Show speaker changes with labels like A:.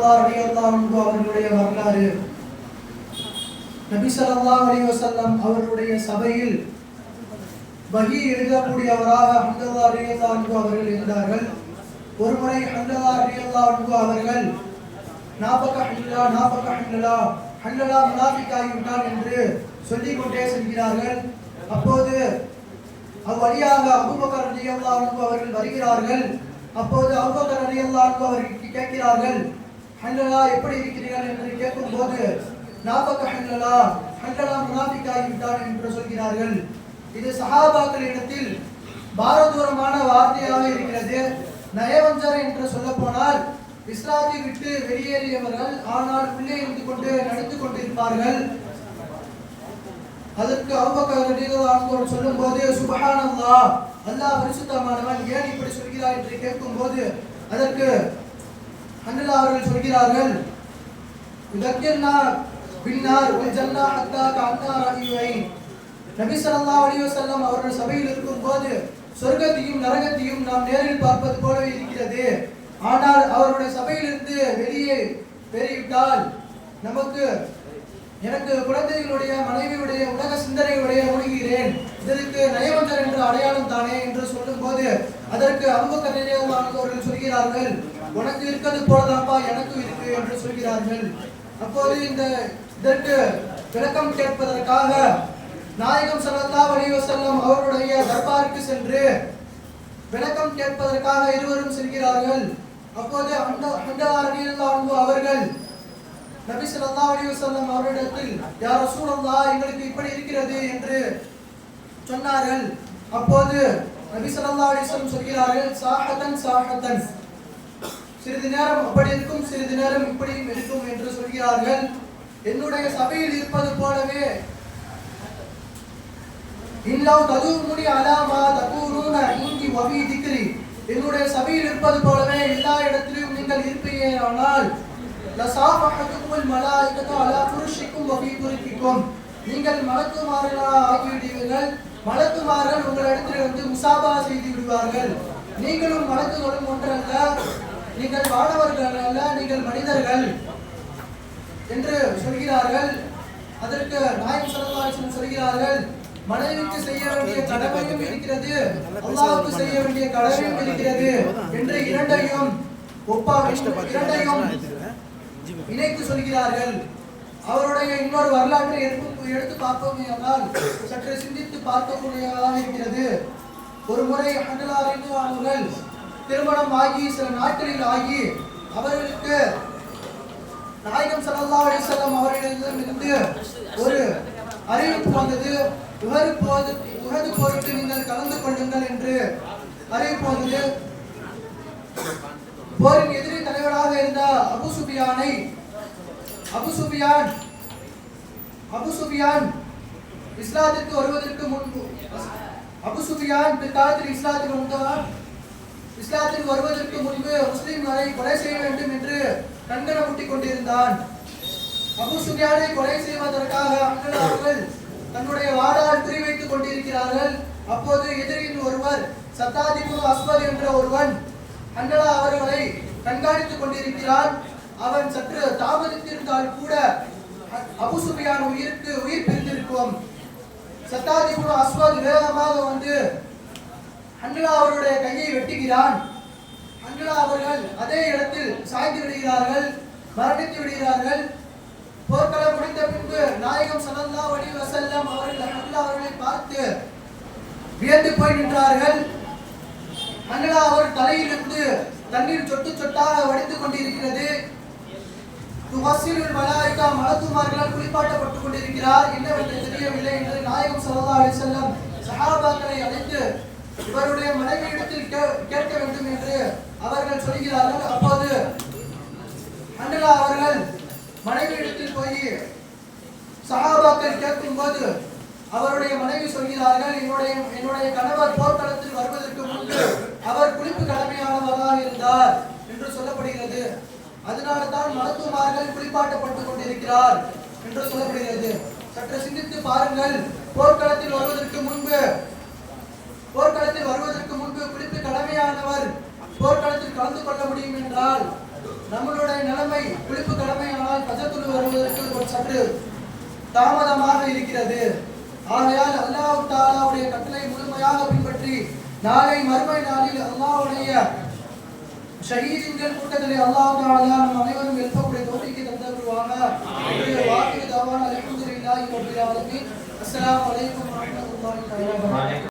A: ஹல்லல்லாஹு அலைஹி வஸல்லம் அவர்களுடைய வரலாறு. நபி சலல்லா அலி வசல்லம் அவர்களுடைய சபையில் வகி எழுதக்கூடியவராக ஹந்தல்லா ரலியல்லாஹு அன்ஹு அவர்கள் இருந்தார்கள். ஒருமுறை ஹந்தல்லா ரலியல்லாஹு அன்ஹு அவர்கள் நாபக ஹல்லா நாபக ஹல்லா ஹல்லலா முனாஃபிக் என்று சொல்லிக் கொண்டே செல்கிறார்கள். அப்போது அவ்வழியாக அபுபக்கர் ரலியல்லாஹு அன்ஹு அவர்கள் வருகிறார்கள். அப்போது அபுபக்கர் ரலியல்லாஹு அன்ஹு அவர்கள் கேட்கிறார்கள் ஹல்லலா எப்படி இருக்கிறீர்கள் என்று கேட்கும்போது நாபக ஹல்லலா ஹல்லலா முனாஃபிக் என்று சொல்கிறார்கள். இது சஹாபாக்களிடத்தில் பாரதூரமான வார்த்தையாக இருக்கிறது. நயவஞ்சர் என்று சொல்ல போனால் இஸ்லாத்தை விட்டு வெளியேறியவர்கள் ஆனால் உள்ளே இருந்து கொண்டு நடந்து கொண்டிருப்பார்கள். அதற்கு அவ்வக்கர் சொல்லும் போது சுபஹானல்லாஹ் அல்லாஹ் பரிசுத்தமானவன் ஏன் இப்படி சொல்கிறார் என்று கேட்கும் போது அதற்கு அண்ணலா அவர்கள் சொல்கிறார்கள் இதற்கென்னா பின்னார் ஒரு ஜன்னா ஹத்தா கண்ணா ரஹிவை நபி ஸல்லல்லாஹு அலைஹி வஸல்லம் அவர்கள் சபையில் இருக்கும்போது சொர்க்கத்தையும் நரகத்தையும் நாம் நேரில் பார்ப்பது போலவே இருக்கிறது. ஆனால் அவருடைய சபையிலிருந்து வெளியே பெறிவிட்டால் நமக்கு எனக்கு குழந்தைகளுடைய மனைவியுடைய உலக சிந்தனையுடைய மூழ்கிறேன். இதற்கு நயவந்தர் என்ற அடையாளம் தானே? என்று சொல்லும் போது அதற்கு அம்பு அன்பு சொல்கிறார்கள் உனக்கு இருக்கிறது போலதாப்பா எனக்கும் இருக்கு என்று சொல்கிறார்கள். அப்போது இந்த இதற்கு விளக்கம் கேட்பதற்காக நாயகம் ஸல்லல்லாஹு அலைஹி செல்லம் அவருடைய தர்பாருக்கு சென்று விளக்கம் கேட்பதற்காக இருவரும் செல்கிறார்கள். அப்போது அந்த ரலியல்லாஹு அவர்கள் நபி ஸல்லல்லாஹு வடிவ வஸல்லம் அவரிடத்தில் யார் சூழந்தா எங்களுக்கு இப்படி இருக்கிறது என்று சொன்னார்கள். அப்போது நபி ஸல்லல்லாஹு அலைஹி சொல்கிறார்கள் சாஹதன் சாஹதன் சிறிது நேரம் அப்படி இருக்கும் சிறிது நேரம் இப்படியும் இருக்கும் என்று சொல்கிறார்கள். என்னுடைய சபையில் இருப்பது போலவே. இல்லவ் ததுமுனி அலாமா தகூரூன இங்கி வபி திக்ரி. என்னுடைய சபையில் இருப்பது போலவே எல்லா இடத்திலும் நீங்கள் இருப்பீர்களானால் மலாயிகத்து அலா புருஷிக்கும் வபி புருக்கிக்கும் நீங்கள் மலக்குமார்களாக ஆகிவிடுவீர்கள். மலக்குமார்கள் உங்களிடத்தில் வந்து முசாபா செய்து விடுவார்கள். நீங்களும் மலக்குகளும் ஒன்றல்ல. நீங்கள் வானவர்கள் அல்ல நீங்கள் மனிதர்கள் என்று சொல்கிறார்கள். அதற்கு நாயம் சரதாசன் சொல்கிறார்கள் மனைவிக்கு செய்ய வேண்டிய கடமையும் இருக்கிறது அல்லாஹ்வுக்கு செய்ய வேண்டிய கடமையும் இருக்கிறது என்று இரண்டையும் ஒப்பா இரண்டையும் இணைத்து சொல்கிறார்கள். அவருடைய இன்னொரு வரலாற்றை எடுத்து எடுத்து பார்ப்போம் என்றால் சற்று சிந்தித்து பார்க்கக்கூடியதாக இருக்கிறது. ஒரு முறை அண்டலாரிந்து அவர்கள் திருமணம் ஆகி சில நாட்களில் ஆகி அவர்களுக்கு நாயகம் ஸல்லல்லாஹு அலைஹி வஸல்லம் அவர்களிடமிருந்து ஒரு அறிவிப்பு வந்தது. உகது போது உகது போருக்கு நீங்கள் கலந்து கொள்ளுங்கள் என்று அறிவிப்பு வந்தது. போரின் எதிரி தலைவராக இருந்த அபு சுபியானை அபு சுபியான் அபு சுபியான் இஸ்லாத்திற்கு வருவதற்கு முன்பு அபு சுபியான் பிற்காலத்தில் இஸ்லாத்திற்கு வந்தவர் இஸ்லாத்தில் வருவதற்கு முன்பு முஸ்லிம்களை கொலை செய்ய வேண்டும் என்று கண்கணம் ஊட்டிக் கொண்டிருந்தான் அபு சுஃபியானை கொலை செய்வதற்காக அங்கல் அவர்கள் தன்னுடைய வாடால் குறிவைத்துக் கொண்டிருக்கிறார்கள். அப்போது எதிரில் ஒருவர் சத்தாதிபு அஸ்மத் என்ற ஒருவன் அண்டலா அவர்களை கண்காணித்துக் கொண்டிருக்கிறான். அவன் சற்று தாமதித்திருந்தால் கூட அபு சுஃபியான் உயிருக்கு உயிர் பிரிந்திருக்கும். சத்தாதிபு அஸ்வத் வேகமாக வந்து அண்டலா அவருடைய கையை வெட்டுகிறான். அண்டலா அவர்கள் அதே இடத்தில் சாய்ந்து விடுகிறார்கள் மரணித்து விடுகிறார்கள். போர்க்களம் முடிந்த பின்பு நாயகம் ஸல்லல்லாஹு வடிவ செல்லம் அவர்கள் அல்லாஹ் அவர்களை பார்த்து வியந்து போய் நின்றார்கள். அண்ணலா அவர் தலையிலிருந்து தண்ணீர் சொட்டு சொட்டாக வடித்துக் கொண்டிருக்கிறது. துவசிலுல் மலாய்க்கா மலக்குமார்களால் குளிப்பாட்டப்பட்டுக் கொண்டிருக்கிறார். என்னவென்று தெரியவில்லை. என்று நாயகம் ஸல்லல்லாஹு அலைஹி வஸல்லம் சஹாபாக்களை அழைத்து இவருடைய மனைவியிடத்தில் கேட்க வேண்டும் என்று அவர்கள் சொல்கிறார்கள். அப்போது மண்டலா அவர்கள் மனைவியிடத்தில் போய் சஹாபாக்கள் கேட்கும்போது அவருடைய மனைவி சொல்கிறார்கள் என்னுடைய என்னுடைய கணவர் போர்க்களத்தில் வருவதற்கு முன்பு அவர் குளிப்பு கடமையானவராக இருந்தார் என்று சொல்லப்படுகிறது. அதனால தான் மருத்துவமார்கள் குளிப்பாட்டப்பட்டுக் கொண்டிருக்கிறார் என்று சொல்லப்படுகிறது. சற்று சிந்தித்து பாருங்கள் போர்க்களத்தில் வருவதற்கு முன்பு போர்க்களத்தில் வருவதற்கு முன்பு குளிப்பு கடமையானவர் போர்க்களத்தில் கலந்து கொள்ள முடியும் என்றால் நம்மளுடைய நிலைமை குளிப்பு கடமையானால் பஜத்துள் வருவதற்கு ஒரு சற்று தாமதமாக இருக்கிறது. ஆகையால் அல்லாஹ் தாலாவுடைய கட்டளை முழுமையாக பின்பற்றி நாளை மறுமை நாளில் அல்லாஹ்வுடைய ஷஹீதின்கள் கூட்டத்திலே அல்லாஹ் தாலா நம் அனைவரும் எழுப்பக்கூடிய தோல்விக்கு தந்தருவாங்க வாக்கு தவான அல்ஹம்துலில்லாஹி ரப்பில் ஆலமீன். அஸ்ஸலாமு அலைக்கும் வரஹ்மத்துல்லாஹி வபரகாத்துஹு.